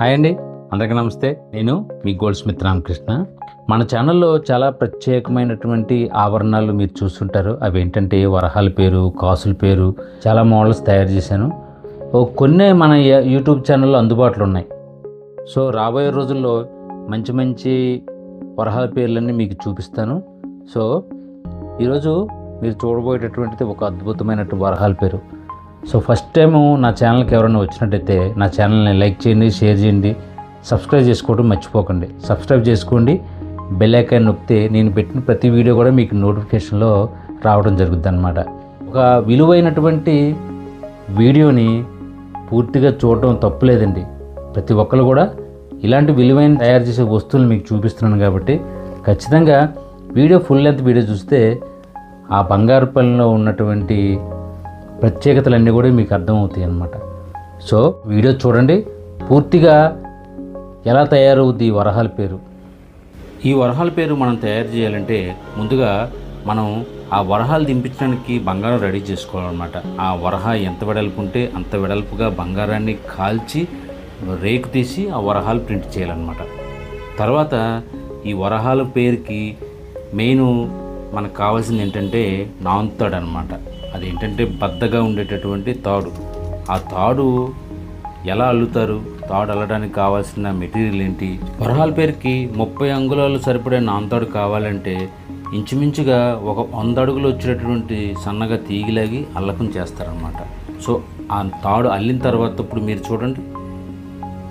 Hi అండి. అందరికీ నమస్తే. నేను మీ గోల్డ్ స్మిత్ రామకృష్ణ. మన ఛానల్లో చాలా ప్రత్యేకమైనటువంటి ఆభరణాలు మీరు చూస్తుంటారు. అవి ఏంటంటే వరహాల పేరు కాసుల పేరు చాలా మోడల్స్ తయారు చేశాను. కొన్ని మన యూట్యూబ్ ఛానల్లో అందుబాటులో ఉన్నాయి. సో రాబోయే రోజుల్లో మంచి మంచి వరహాల పేర్లన్నీ మీకు చూపిస్తాను. సో ఈరోజు మీరు చూడబోయేటటువంటిది ఒక అద్భుతమైనటువంటి వరహాల పేరు. సో ఫస్ట్ టైం నా ఛానల్కి ఎవరైనా వచ్చినట్టయితే నా ఛానల్ని లైక్ చేయండి షేర్ చేయండి సబ్స్క్రైబ్ చేసుకోవడం మర్చిపోకండి. సబ్స్క్రైబ్ చేసుకోండి బెల్ ఐకాన్ నొక్కితే నేను పెట్టిన ప్రతి వీడియో కూడా మీకు నోటిఫికేషన్లో రావడం జరుగుద్ది అనమాట ఒక విలువైనటువంటి వీడియోని పూర్తిగా చూడటం తప్పులేదండి. ప్రతి ఒక్కరు కూడా ఇలాంటి విలువైన తయారు చేసే వస్తువులు మీకు చూపిస్తున్నాను కాబట్టి ఖచ్చితంగా వీడియో ఫుల్ లెంత్ వీడియో చూస్తే ఆ బంగారు పనిలో ఉన్నటువంటి ప్రత్యేకతలన్నీ కూడా మీకు అర్థమవుతాయి అన్నమాట. సో వీడియో చూడండి. పూర్తిగా ఎలా తయారవుద్ది ఈ వరహాల పేరు? ఈ వరహాల పేరు మనం తయారు చేయాలంటే ముందుగా మనం ఆ వరహాలు దింపించడానికి బంగారం రెడీ చేసుకోవాలన్నమాట. ఆ వరహ ఎంత వెడల్పు ఉంటే అంత వెడల్పుగా బంగారాన్ని కాల్చి రేకు తీసి ఆ వరహాలు ప్రింట్ చేయాలన్నమాట. తర్వాత ఈ వరహాల పేరుకి మెయిన్ మనకు కావాల్సింది ఏంటంటే నాంతాడు అనమాట అదేంటంటే బద్దగా ఉండేటటువంటి తాడు. ఆ తాడు ఎలా అల్లుతారు? తాడు అల్లడానికి కావాల్సిన మెటీరియల్ ఏంటి? వరహాల పేరుకి ముప్పై అంగుళాలు సరిపడే నాంతాడు కావాలంటే ఇంచుమించుగా ఒక వంద అడుగులు వచ్చేటటువంటి సన్నగా తీగిలాగి అల్లకం చేస్తారనమాట సో ఆ తాడు అల్లిన తర్వాత ఇప్పుడు మీరు చూడండి.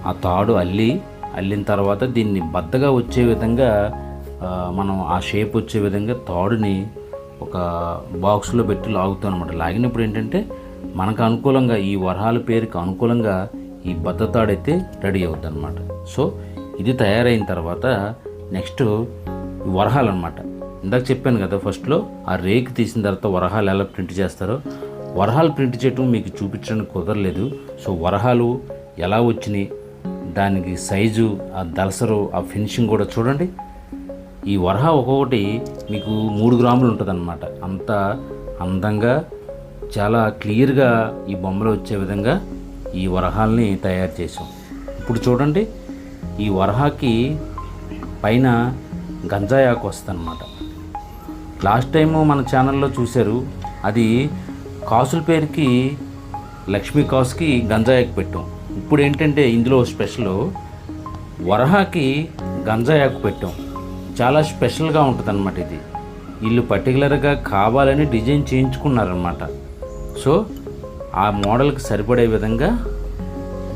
ఆ తాడు అల్లి అల్లిన తర్వాత దీన్ని బద్దగా వచ్చే విధంగా మనం ఆ షేప్ వచ్చే విధంగా తాడుని ఒక బాక్స్లో పెట్టి లాగుతాం అనమాట లాగినప్పుడు ఏంటంటే మనకు అనుకూలంగా ఈ వరహాల పేరుకి అనుకూలంగా ఈ బద్దతాడైతే రెడీ అవుద్ది అనమాట సో ఇది తయారైన తర్వాత నెక్స్ట్ వరహాలు అనమాట ఇందాక చెప్పాను కదా ఫస్ట్లో ఆ రేకు తీసిన తర్వాత వరహాలు ఎలా ప్రింట్ చేస్తారో. వరహాలు ప్రింట్ చేయటం మీకు చూపించడానికి కుదరలేదు. సో వరహాలు ఎలా వచ్చినాయి దానికి సైజు ఆ దలసరు ఆ ఫినిషింగ్ కూడా చూడండి. ఈ వరహ ఒక్కొక్కటి మీకు మూడు గ్రాములు ఉంటుంది అంత అందంగా చాలా క్లియర్గా ఈ బొమ్మలో వచ్చే విధంగా ఈ వరహాల్ని తయారు చేసాం ఇప్పుడు చూడండి ఈ వరహాకి పైన గంజాయి ఆకు వస్తుందన్నమాట. లాస్ట్ టైం మన ఛానల్లో చూశారు అది కాసుల పేరుకి లక్ష్మీ కాసుకి గంజాయాకు పెట్టాం. ఇప్పుడు ఏంటంటే ఇందులో స్పెషల్ వరహాకి గంజాయాకు పెట్టాం. చాలా స్పెషల్గా ఉంటుంది అనమాట ఇది. వీళ్ళు పర్టికులర్గా కావాలని డిజైన్ చేయించుకున్నారనమాట సో ఆ మోడల్కి సరిపడే విధంగా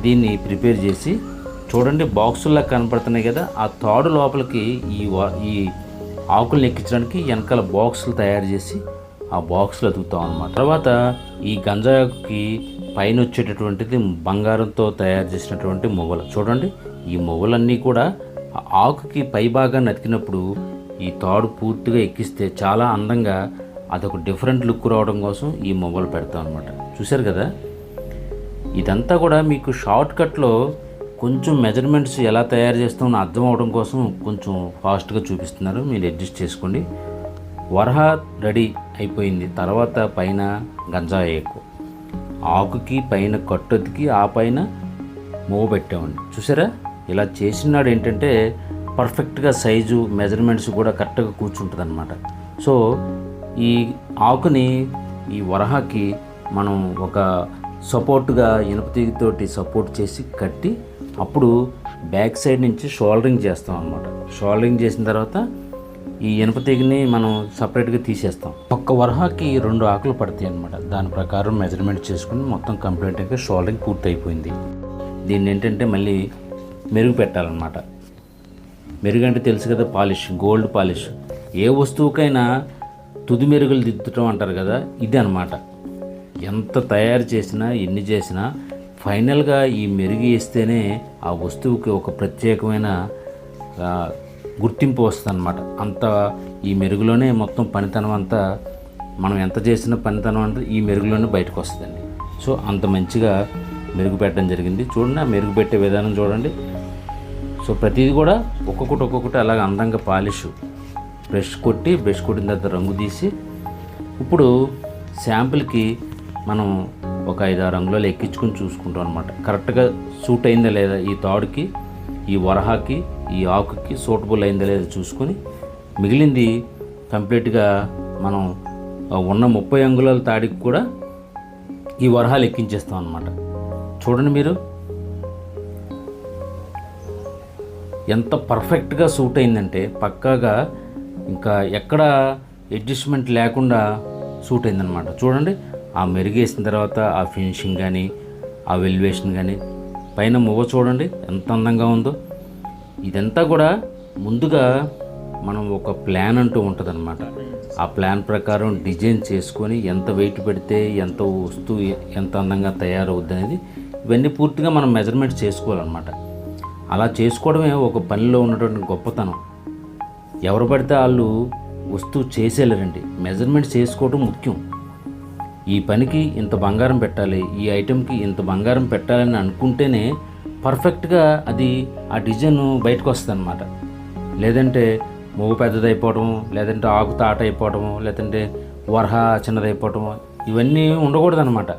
దీన్ని ప్రిపేర్ చేసి చూడండి బాక్సుల్లా కనపడుతున్నాయి కదా ఆ తాడు లోపలికి ఈ వా- ఈ ఆకులను ఎక్కించడానికి వెనకాల బాక్సులు తయారు చేసి ఆ బాక్సులు అతుకుతాం అనమాట తర్వాత ఈ గంజాకి పైన వచ్చేటటువంటిది బంగారంతో తయారు చేసినటువంటి మువ్వలు. చూడండి ఈ మువ్వలన్నీ కూడా ఆకుకి పై భాగాన్ని అతికినప్పుడు ఈ తాడు పూర్తిగా ఎక్కిస్తే చాలా అందంగా అదొక డిఫరెంట్ లుక్ రావడం కోసం ఈ మొబైల్ పెడతాం అనమాట చూశారు కదా? ఇదంతా కూడా మీకు షార్ట్ కట్లో కొంచెం మెజర్మెంట్స్ ఎలా తయారు చేస్తామో అర్థం అవడం కోసం కొంచెం ఫాస్ట్గా చూపిస్తున్నారు. మీరు అడ్జస్ట్ చేసుకోండి. వరహ రెడీ అయిపోయింది. తర్వాత పైన గంజా ఎక్కువ ఆకుకి పైన కట్టొద్దుకి ఆ పైన మూవ పెట్టామండి. చూసారా ఇలా చేసినాడు ఏంటంటే పర్ఫెక్ట్గా సైజు మెజర్మెంట్స్ కూడా కరెక్ట్గా కూర్చుంటుంది అనమాట సో ఈ ఆకుని ఈ వరహాకి మనం ఒక సపోర్ట్గా ఇనుపతీగతోటి సపోర్ట్ చేసి కట్టి అప్పుడు బ్యాక్ సైడ్ నుంచి షోల్డరింగ్ చేస్తాం అనమాట షోల్డరింగ్ చేసిన తర్వాత ఈ ఇనుపతీగని మనం సపరేట్గా తీసేస్తాం. ఒక్క వరహాకి రెండు ఆకులు పడతాయి అనమాట దాని ప్రకారం మెజర్మెంట్ చేసుకుని మొత్తం కంప్లీట్గా షోల్డరింగ్ పూర్తి అయిపోయింది దీన్ని ఏంటంటే మళ్ళీ మెరుగు పెట్టాలన్నమాట మెరుగు అంటే తెలుసు కదా పాలిష్ గోల్డ్ పాలిష్. ఏ వస్తువుకైనా తుది మెరుగులు దిద్దటం అంటారు కదా ఇది అనమాట ఎంత తయారు చేసినా ఎన్ని చేసినా ఫైనల్గా ఈ మెరుగు వేస్తేనే ఆ వస్తువుకి ఒక ప్రత్యేకమైన గుర్తింపు వస్తుంది అనమాట అంత ఈ మెరుగులోనే మొత్తం పనితనం అంతా మనం ఎంత చేసిన పనితనం అంతా ఈ మెరుగులోనే బయటకు వస్తుందండి. సో అంత మంచిగా మెరుగుపెట్టడం జరిగింది. చూడండి ఆ మెరుగుపెట్టే విధానం చూడండి. సో ప్రతిదీ కూడా ఒక్కొక్కటి ఒక్కొక్కటి అలాగ అందంగా పాలిష్. బ్రష్ కొట్టి బ్రష్ కొట్టిన తర్వాత రంగు తీసి ఇప్పుడు శాంపిల్కి మనం ఒక ఐదు ఆరు రంగులలో ఎక్కించుకొని చూసుకుంటాం అనమాట కరెక్ట్గా సూట్ అయిందా లేదా ఈ తాడుకి ఈ వరహాకి ఈ ఆకుకి సూటబుల్ అయిందా లేదా చూసుకొని మిగిలింది కంప్లీట్గా మనం ఉన్న ముప్పై అంగుళాల తాడికి కూడా ఈ వరహాలు ఎక్కించేస్తాం అనమాట చూడండి మీరు. ఎంత పర్ఫెక్ట్గా సూట్ అయిందంటే పక్కాగా ఇంకా ఎక్కడ అడ్జస్ట్మెంట్ లేకుండా సూట్ అయిందనమాట చూడండి ఆ మెరుగేసిన తర్వాత ఆ ఫినిషింగ్ కానీ ఆ వెల్యువేషన్ కానీ పైన మువ్వ చూడండి ఎంత అందంగా ఉందో. ఇదంతా కూడా ముందుగా మనం ఒక ప్లాన్ అంటూ ఉంటుందన్నమాట. ఆ ప్లాన్ ప్రకారం డిజైన్ చేసుకొని ఎంత వెయిట్ పెడితే ఎంత వస్తువు ఎంత అందంగా తయారవుద్ది అనేది ఇవన్నీ పూర్తిగా మనం మెజర్మెంట్ చేసుకోవాలన్నమాట. అలా చేసుకోవడమే ఒక పనిలో ఉన్నటువంటి గొప్పతనం. ఎవరు పడితే వాళ్ళు వస్తువు చేసేలేరండి. మెజర్మెంట్ చేసుకోవడం ముఖ్యం. ఈ పనికి ఇంత బంగారం పెట్టాలి ఈ ఐటెంకి ఇంత బంగారం పెట్టాలని అనుకుంటేనే పర్ఫెక్ట్గా అది ఆ డిజైన్ బయటకు వస్తుంది అనమాట లేదంటే మూగు పెద్దదైపోవడం లేదంటే ఆకు తాట అయిపోవడము లేదంటే వరహ చిన్నదైపోవడము ఇవన్నీ ఉండకూడదన్నమాట.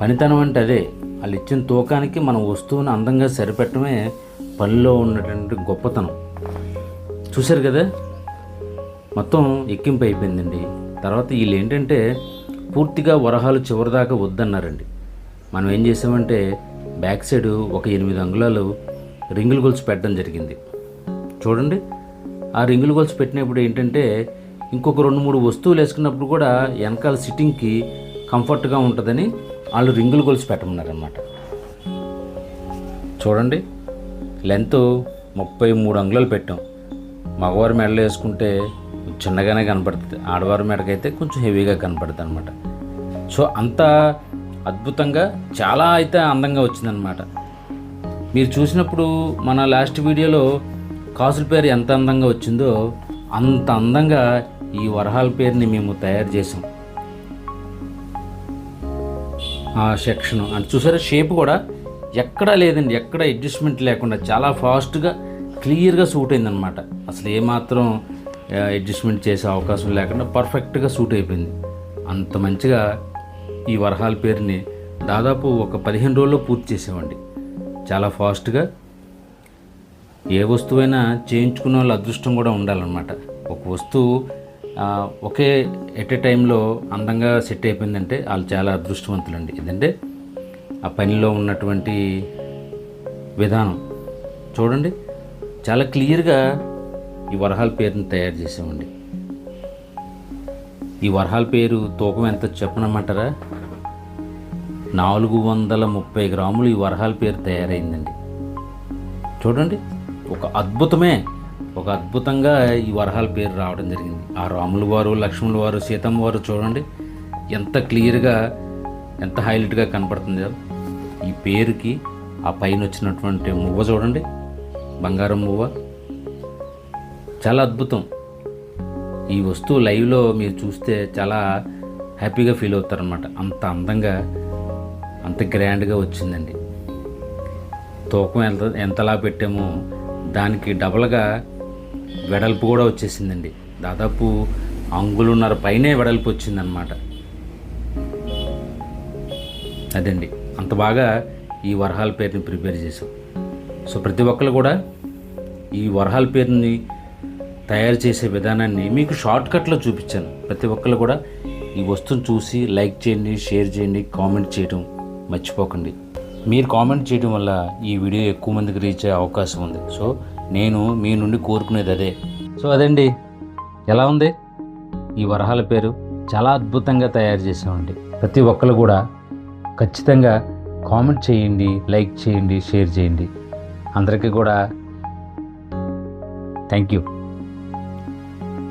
పనితనం అంటే అదే. వాళ్ళు ఇచ్చిన తూకానికి మన వస్తువుని అందంగా సరిపెట్టడమే పనిలో ఉన్నటువంటి గొప్పతనం. చూశారు కదా? మొత్తం ఎక్కింపు అయిపోయిందండి. తర్వాత వీళ్ళు ఏంటంటే పూర్తిగా వరహాలు చివరిదాకా వద్దన్నారండి. మనం ఏం చేసామంటే బ్యాక్ సైడ్ ఒక ఎనిమిది అంగుళాలు రింగులు గొలుసు పెట్టడం జరిగింది. చూడండి ఆ రింగులు గొలుసు పెట్టినప్పుడు ఏంటంటే ఇంకొక రెండు మూడు వస్తువులు వేసుకున్నప్పుడు కూడా వెనకాల సిట్టింగ్కి కంఫర్ట్గా ఉంటుందని వాళ్ళు రింగులు గొలుసు పెట్టమన్నారనమాట చూడండి లెంత్ ముప్పై మూడు అంగుళాలు పెట్టాం. మగవారి మెడలో వేసుకుంటే చిన్నగానే కనపడుతుంది. ఆడవారి మెడకైతే కొంచెం హెవీగా కనపడుతుంది అనమాట సో అంత అద్భుతంగా చాలా అయితే అందంగా వచ్చిందనమాట మీరు చూసినప్పుడు మన లాస్ట్ వీడియోలో కాసుల పేరు ఎంత అందంగా వచ్చిందో అంత అందంగా ఈ వరహాల పేరుని మేము తయారు చేసాం. సెక్షన్ అంటే చూసారా షేప్ కూడా ఎక్కడా లేదండి ఎక్కడ అడ్జస్ట్మెంట్ లేకుండా చాలా ఫాస్ట్గా క్లియర్గా సూట్ అయిందనమాట అసలు ఏమాత్రం అడ్జస్ట్మెంట్ చేసే అవకాశం లేకుండా పర్ఫెక్ట్గా సూట్ అయిపోయింది. అంత మంచిగా ఈ వరహాల పేరుని దాదాపు ఒక పదిహేను రోజుల్లో పూర్తి చేసామండి చాలా ఫాస్ట్గా ఏ వస్తువైనా చేయించుకునే వాళ్ళ అదృష్టం కూడా ఉండాలన్నమాట. ఒక వస్తువు ఒకే ఎట్ ఏ టైంలో అందంగా సెట్ అయిపోయిందంటే వాళ్ళు చాలా అదృష్టవంతులండి. ఎందుకంటే ఆ పనిలో ఉన్నటువంటి విధానం. చూడండి చాలా క్లియర్గా ఈ వరహాల పేరుని తయారు చేసామండి ఈ వరహాల పేరు తూకం ఎంత చెప్పనమంటారా? నాలుగు వందల ముప్పై గ్రాములు ఈ వరహాల పేరు తయారైందండి. చూడండి ఒక అద్భుతమే ఒక అద్భుతంగా ఈ వరహాల పేరు రావడం జరిగింది. ఆ రాముల వారు లక్ష్మణుల వారు సీతమ్మ వారు చూడండి. ఎంత క్లియర్గా ఎంత హైలైట్గా కనపడుతుంది. ఈ పేరుకి ఆ పైన వచ్చినటువంటి మువ్వ చూడండి. బంగారం మువ్వ. చాలా అద్భుతం. ఈ వస్తువు లైవ్లో మీరు చూస్తే చాలా హ్యాపీగా ఫీల్ అవుతారనమాట అంత అందంగా అంత గ్రాండ్గా వచ్చిందండి. తూకం ఎంత ఎంతలా పెట్టామో దానికి డబల్గా వెడల్పు కూడా వచ్చేసిందండి. దాదాపు అంగులున్నర పైనే వెడల్పు వచ్చిందనమాట అదండి. అంత బాగా ఈ వరహాల పేరుని ప్రిపేర్ చేసాం సో ప్రతి ఒక్కరు కూడా ఈ వరహాల పేరుని తయారు చేసే విధానాన్ని మీకు షార్ట్కట్లో చూపించాను. ప్రతి ఒక్కరు కూడా ఈ వస్తువును చూసి లైక్ చేయండి షేర్ చేయండి కామెంట్ చేయడం మర్చిపోకండి. మీరు కామెంట్ చేయడం వల్ల ఈ వీడియో ఎక్కువ మందికి రీచ్ అయ్యే అవకాశం ఉంది. సో నేను మీ నుండి కోరుకునేది అదే. సో అదండి. ఎలా ఉంది? ఈ వరహాల పేరు చాలా అద్భుతంగా తయారు చేసామండి ప్రతి ఒక్కరు కూడా ఖచ్చితంగా కామెంట్ చేయండి లైక్ చేయండి షేర్ చేయండి. అందరికీ కూడా థ్యాంక్ యూ.